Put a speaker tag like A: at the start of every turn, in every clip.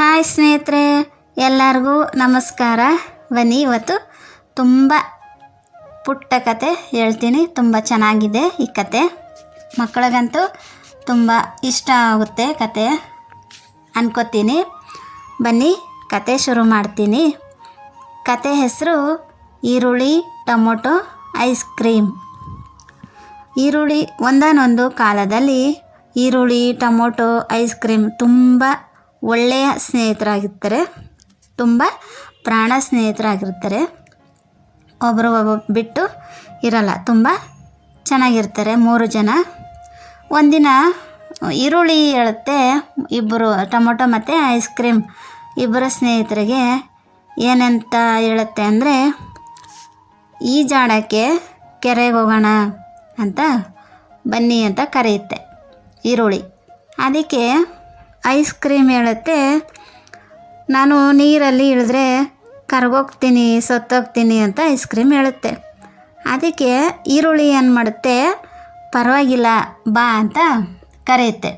A: Hi ಸ್ನೇಹಿತರೆ, ಎಲ್ಲರಿಗೂ ನಮಸ್ಕಾರ. ಬನ್ನಿ, ಇವತ್ತು ತುಂಬ ಪುಟ್ಟ ಕತೆ ಹೇಳ್ತೀನಿ. ತುಂಬ ಚೆನ್ನಾಗಿದೆ ಈ ಕತೆ. ಮಕ್ಕಳಿಗಂತೂ ತುಂಬ ಇಷ್ಟ ಆಗುತ್ತೆ ಕತೆ ಅನ್ಕೋತೀನಿ. ಬನ್ನಿ, ಕತೆ ಶುರು ಮಾಡ್ತೀನಿ. ಕತೆ ಹೆಸರು ಈರುಳ್ಳಿ ಟೊಮೊಟೊ ಐಸ್ ಕ್ರೀಮ್. ಈರುಳ್ಳಿ ಒಂದಾನೊಂದು ಕಾಲದಲ್ಲಿ ಈರುಳ್ಳಿ, ಟೊಮೊಟೊ, ಐಸ್ ಕ್ರೀಮ್ ತುಂಬ ಒಳ್ಳೆಯ ಸ್ನೇಹಿತರಾಗಿರ್ತಾರೆ. ತುಂಬ ಪ್ರಾಣ ಸ್ನೇಹಿತರಾಗಿರ್ತಾರೆ. ಒಬ್ಬರು ಒಬ್ಬ ಬಿಟ್ಟು ಇರಲ್ಲ. ತುಂಬ ಚೆನ್ನಾಗಿರ್ತಾರೆ ಮೂರು ಜನ. ಒಂದಿನ ಈರುಳ್ಳಿ ಹೇಳುತ್ತೆ ಇಬ್ಬರು ಟೊಮೊಟೊ ಮತ್ತು ಐಸ್ ಕ್ರೀಮ್ ಇಬ್ಬರ ಸ್ನೇಹಿತರಿಗೆ ಏನಂತ ಹೇಳುತ್ತೆ ಅಂದರೆ ಈಜಾಡೋಕ್ಕೆ ಕೆರೆಗೆ ಹೋಗೋಣ ಅಂತ ಬನ್ನಿ ಅಂತ ಕರೆಯುತ್ತೆ ಈರುಳ್ಳಿ. ಅದಕ್ಕೆ ಐಸ್ ಕ್ರೀಮ್ ಹೇಳುತ್ತೆ. ನಾನು ನೀರಲ್ಲಿ ಇಳಿದ್ರೆ ಕರ್ಗೋಗ್ತೀನಿ, ಸತ್ತೋಗ್ತೀನಿ ಅಂತ ಐಸ್ ಕ್ರೀಮ್ ಹೇಳುತ್ತೆ. ಅದಕ್ಕೆ ಈರುಳ್ಳಿ ಏನು ಮಾಡುತ್ತೆ? ಪರವಾಗಿಲ್ಲ, ಬಾ ಅಂತ ಕರೆಯುತ್ತೆ.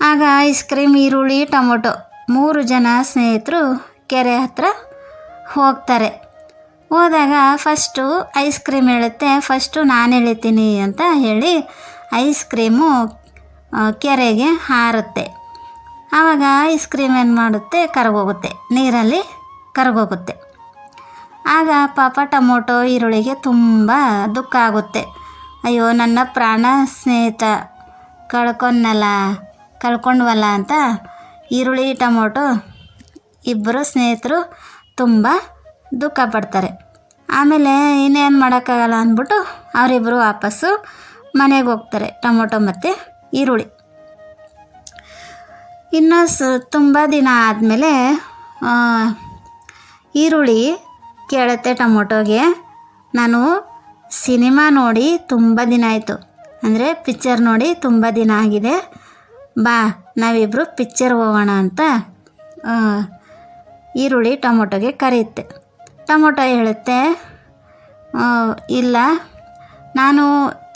A: ಆಗ ಐಸ್ ಕ್ರೀಮ್, ಈರುಳ್ಳಿ, ಟೊಮೊಟೊ ಮೂರು ಜನ ಸ್ನೇಹಿತರು ಕೆರೆ ಹತ್ರ ಹೋಗ್ತಾರೆ. ಹೋದಾಗ ಫಸ್ಟು ಐಸ್ ಕ್ರೀಮ್ ಹೇಳುತ್ತೆ. ಫಸ್ಟು ನಾನು ಎಳಿತೀನಿ ಅಂತ ಹೇಳಿ ಐಸ್ ಕ್ರೀಮು ಕೆರೆಗೆ ಹಾರುತ್ತೆ. ಆವಾಗ ಐಸ್ ಕ್ರೀಮ್ ಏನು ಮಾಡುತ್ತೆ? ಕರಗೋಗುತ್ತೆ. ನೀರಲ್ಲಿ ಕರಗೋಗುತ್ತೆ. ಆಗ ಪಾಪ ಟೊಮೊಟೊ, ಈರುಳ್ಳಿಗೆ ತುಂಬ ದುಃಖ ಆಗುತ್ತೆ. ಅಯ್ಯೋ, ನನ್ನ ಪ್ರಾಣ ಸ್ನೇಹಿತ ಕಳ್ಕೊಂಡಲ್ಲ ಕಳ್ಕೊಂಡ್ವಲ್ಲ ಅಂತ ಈರುಳ್ಳಿ, ಟೊಮೊಟೊ ಇಬ್ಬರು ಸ್ನೇಹಿತರು ತುಂಬ ದುಃಖ ಪಡ್ತಾರೆ. ಆಮೇಲೆ ಇನ್ನೇನು ಮಾಡೋಕ್ಕಾಗಲ್ಲ ಅಂದ್ಬಿಟ್ಟು ಅವರಿಬ್ಬರು ವಾಪಸ್ಸು ಮನೆಗೆ ಹೋಗ್ತಾರೆ, ಟೊಮೊಟೊ ಮತ್ತು ಈರುಳ್ಳಿ. ಇನ್ನು ಸ, ತುಂಬ ದಿನ ಆದಮೇಲೆ ಈರುಳ್ಳಿ ಕೇಳುತ್ತೆ ಟೊಮೊಟೊಗೆ. ನಾನು ಸಿನಿಮಾ ನೋಡಿ ತುಂಬ ದಿನ ಆಯಿತು. ಅಂದರೆ ಪಿಕ್ಚರ್ ನೋಡಿ ತುಂಬ ದಿನ ಆಗಿದೆ. ಬಾ ನಾವಿಬ್ಬರು ಪಿಕ್ಚರ್ ಹೋಗೋಣ ಅಂತ ಈರುಳ್ಳಿ ಟೊಮೊಟೊಗೆ ಕರೆಯುತ್ತೆ. ಟೊಮೊಟೊ ಹೇಳುತ್ತೆ ಇಲ್ಲ, ನಾನು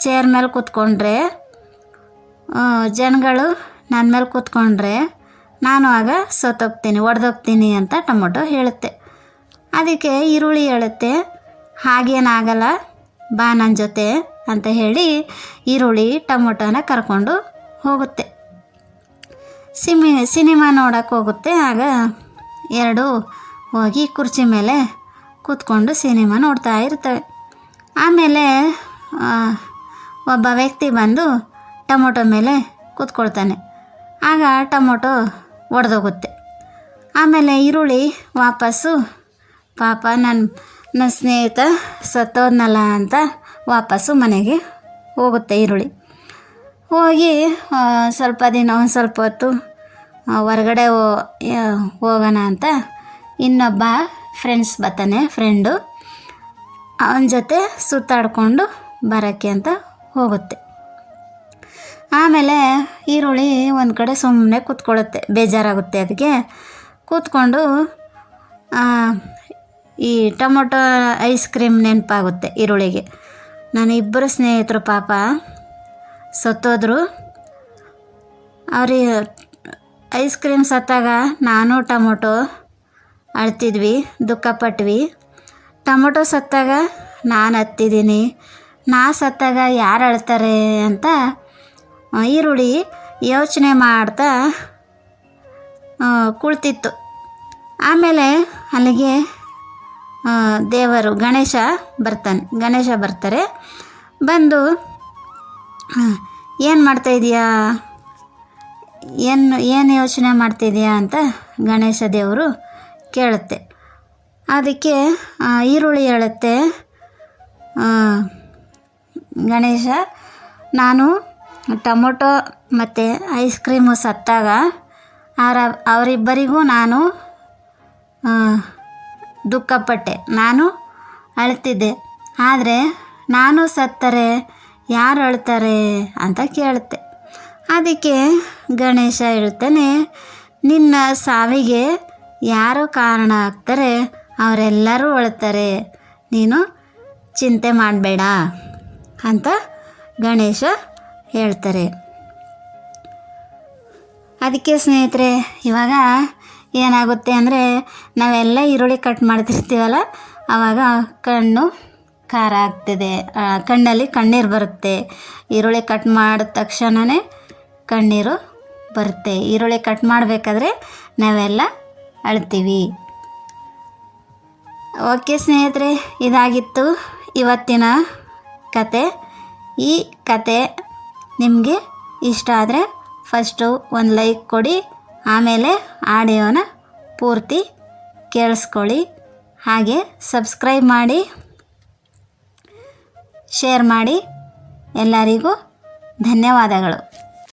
A: ಚೇರ್ ಮೇಲೆ ಕೂತ್ಕೊಂಡ್ರೆ ಜನಗಳು ನನ್ನ ಮೇಲೆ ಕೂತ್ಕೊಂಡ್ರೆ ನಾನು ಆಗ ಸತ್ತೋಗ್ತೀನಿ, ಒಡೆದೋಗ್ತೀನಿ ಅಂತ ಟೊಮೊಟೊ ಹೇಳುತ್ತೆ. ಅದಕ್ಕೆ ಈರುಳ್ಳಿ ಹೇಳುತ್ತೆ, ಹಾಗೇನಾಗಲ್ಲ, ಬಾ ನನ್ನ ಜೊತೆ ಅಂತ ಹೇಳಿ ಈರುಳ್ಳಿ ಟೊಮೊಟೊನ ಕರ್ಕೊಂಡು ಹೋಗುತ್ತೆ. ಸಿಮಿ, ಸಿನಿಮಾ ನೋಡೋಕೆ ಹೋಗುತ್ತೆ, ಆಗ ಎರಡು ಹೋಗಿ ಕುರ್ಚಿ ಮೇಲೆ ಕೂತ್ಕೊಂಡು ಸಿನಿಮಾ ನೋಡ್ತಾ ಇರ್ತವೆ. ಆಮೇಲೆ ಒಬ್ಬ ವ್ಯಕ್ತಿ ಬಂದು ಟೊಮೊಟೊ ಮೇಲೆ ಕೂತ್ಕೊಳ್ತಾನೆ. ಆಗ ಟೊಮೊಟೊ ಒಡೆದೋಗುತ್ತೆ. ಆಮೇಲೆ ಈರುಳ್ಳಿ ವಾಪಸ್ಸು, ಪಾಪ ನನ್ನ ನನ್ನ ಸ್ನೇಹಿತ ಸತ್ತೋದ್ನಲ್ಲ ಅಂತ ವಾಪಸ್ಸು ಮನೆಗೆ ಹೋಗುತ್ತೆ ಈರುಳ್ಳಿ. ಹೋಗಿ ಸ್ವಲ್ಪ ದಿನ, ಒಂದು ಸ್ವಲ್ಪ ಹೊತ್ತು ಹೊರಗಡೆ ಹೋಗೋಣ ಅಂತ ಇನ್ನೊಬ್ಬ ಫ್ರೆಂಡ್ಸ್ ಬರ್ತಾನೆ ಫ್ರೆಂಡು ಅವನ ಜೊತೆ ಸುತ್ತಾಡಿಕೊಂಡು ಬರೋಕ್ಕೆ ಅಂತ ಹೋಗುತ್ತೆ. ಆಮೇಲೆ ಈರುಳ್ಳಿ ಒಂದು ಕಡೆ ಸುಮ್ಮನೆ ಕೂತ್ಕೊಳ್ಳುತ್ತೆ, ಬೇಜಾರಾಗುತ್ತೆ ಅದಕ್ಕೆ ಕೂತ್ಕೊಂಡು ಈ ಟೊಮೊಟೊ ಐಸ್ ಕ್ರೀಮ್ ನೆನಪಾಗುತ್ತೆ ಈರುಳ್ಳಿಗೆ. ನಾನು ಇಬ್ಬರು ಸ್ನೇಹಿತರು ಪಾಪ ಸತ್ತೋದ್ರು. ಅವ್ರಿಗೆ ಐಸ್ ಕ್ರೀಮ್ ಸತ್ತಾಗ ನಾನು ಟೊಮೊಟೊ ಅಳ್ತಿದ್ವಿ ದುಃಖಪಟ್ವಿ ಟೊಮೊಟೊ ಸತ್ತಾಗ ನಾನು ಹತ್ತಿದ್ದೀನಿ, ನಾ ಸತ್ತಾಗ ಯಾರು ಅಳ್ತಾರೆ ಅಂತ ಈರುಳ್ಳಿ ಯೋಚನೆ ಮಾಡ್ತಾ ಕುಳಿತಿತ್ತು. ಆಮೇಲೆ ಅಲ್ಲಿಗೆ ದೇವರು ಗಣೇಶ ಬರ್ತಾನೆ. ಗಣೇಶ ಬರ್ತಾರೆ. ಬಂದು ಏನು ಮಾಡ್ತಾಯಿದೀಯಾ ಏನು ಏನು ಯೋಚನೆ ಮಾಡ್ತಿದೀಯಾ ಅಂತ ಗಣೇಶ ದೇವರು ಕೇಳುತ್ತೆ. ಅದಕ್ಕೆ ಈರುಳ್ಳಿ ಹೇಳುತ್ತೆ ಗಣೇಶ, ನಾನು ಟೊಮೊಟೊ ಮತ್ತು ಐಸ್ ಕ್ರೀಮು ಸತ್ತಾಗ ಅವರ ಅವರಿಬ್ಬರಿಗೂ ನಾನು ದುಃಖಪಟ್ಟೆ. ನಾನು ಅಳ್ತಿದ್ದೆ. ಆದರೆ ನಾನು ಸತ್ತರೆ, ಯಾರು ಅಳ್ತಾರೆ ಅಂತ ಕೇಳುತ್ತೆ. ಅದಕ್ಕೆ ಗಣೇಶ ಹೇಳ್ತಾನೆ, ನಿನ್ನ ಸಾವಿಗೆ ಯಾರು ಕಾರಣ ಆಗ್ತಾರೆ, ಅವರೆಲ್ಲರೂ ಅಳ್ತಾರೆ. ನೀನು ಚಿಂತೆ ಮಾಡಬೇಡ ಅಂತ ಗಣೇಶ ಹೇಳ್ತಾರೆ. ಅದಕ್ಕೆ ಸ್ನೇಹಿತರೆ, ಇವಾಗ ಏನಾಗುತ್ತೆ ಅಂದರೆ, ನಾವೆಲ್ಲ ಈರುಳ್ಳಿ ಕಟ್ ಮಾಡ್ತಿರ್ತೀವಲ್ಲ ಆವಾಗ ಕಣ್ಣು ಖಾರ ಆಗ್ತಿದೆ. ಕಣ್ಣಲ್ಲಿ ಕಣ್ಣೀರು ಬರುತ್ತೆ. ಈರುಳ್ಳಿ ಕಟ್ ಮಾಡಿದ ತಕ್ಷಣವೇ ಕಣ್ಣೀರು ಬರುತ್ತೆ. ಈರುಳ್ಳಿ ಕಟ್ ಮಾಡಬೇಕಾದ್ರೆ ನಾವೆಲ್ಲ ಅಳ್ತೀವಿ. ಓಕೆ ಸ್ನೇಹಿತರೆ, ಇದಾಗಿತ್ತು ಇವತ್ತಿನ ಕತೆ. ಈ ಕತೆ ನಿಮಗೆ ಇಷ್ಟ ಆದರೆ ಫಸ್ಟು ಒಂದು ಲೈಕ್ ಕೊಡಿ, ಆಮೇಲೆ ಆಡಿಯೋನ ಪೂರ್ತಿ ಕೇಳಿಸ್ಕೊಳ್ಳಿ. ಹಾಗೆ ಸಬ್ಸ್ಕ್ರೈಬ್ ಮಾಡಿ ಶೇರ್ ಮಾಡಿ. ಎಲ್ಲರಿಗೂ ಧನ್ಯವಾದಗಳು.